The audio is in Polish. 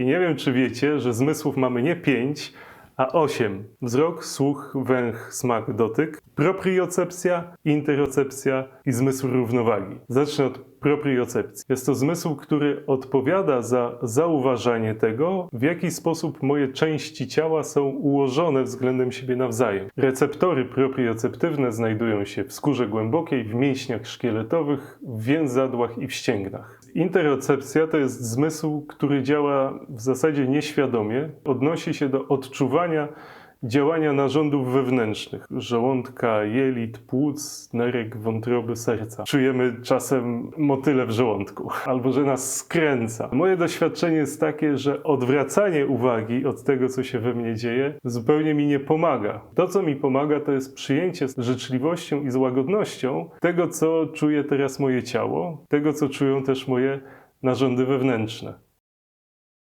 I nie wiem, czy wiecie, że zmysłów mamy nie pięć, a osiem. Wzrok, słuch, węch, smak, dotyk, propriocepcja, interocepcja i zmysł równowagi. Zacznę od propriocepcji. Jest to zmysł, który odpowiada za zauważanie tego, w jaki sposób moje części ciała są ułożone względem siebie nawzajem. Receptory proprioceptywne znajdują się w skórze głębokiej, w mięśniach szkieletowych, w więzadłach i w ścięgnach. Interocepcja to jest zmysł, który działa w zasadzie nieświadomie, odnosi się do odczuwania działania narządów wewnętrznych żołądka, jelit, płuc, nerek, wątroby, serca. Czujemy czasem motyle w żołądku albo że nas skręca. Moje doświadczenie jest takie, że odwracanie uwagi od tego, co się we mnie dzieje, zupełnie mi nie pomaga. To, co mi pomaga, to jest przyjęcie z życzliwością i z łagodnością tego, co czuje teraz moje ciało, tego, co czują też moje narządy wewnętrzne.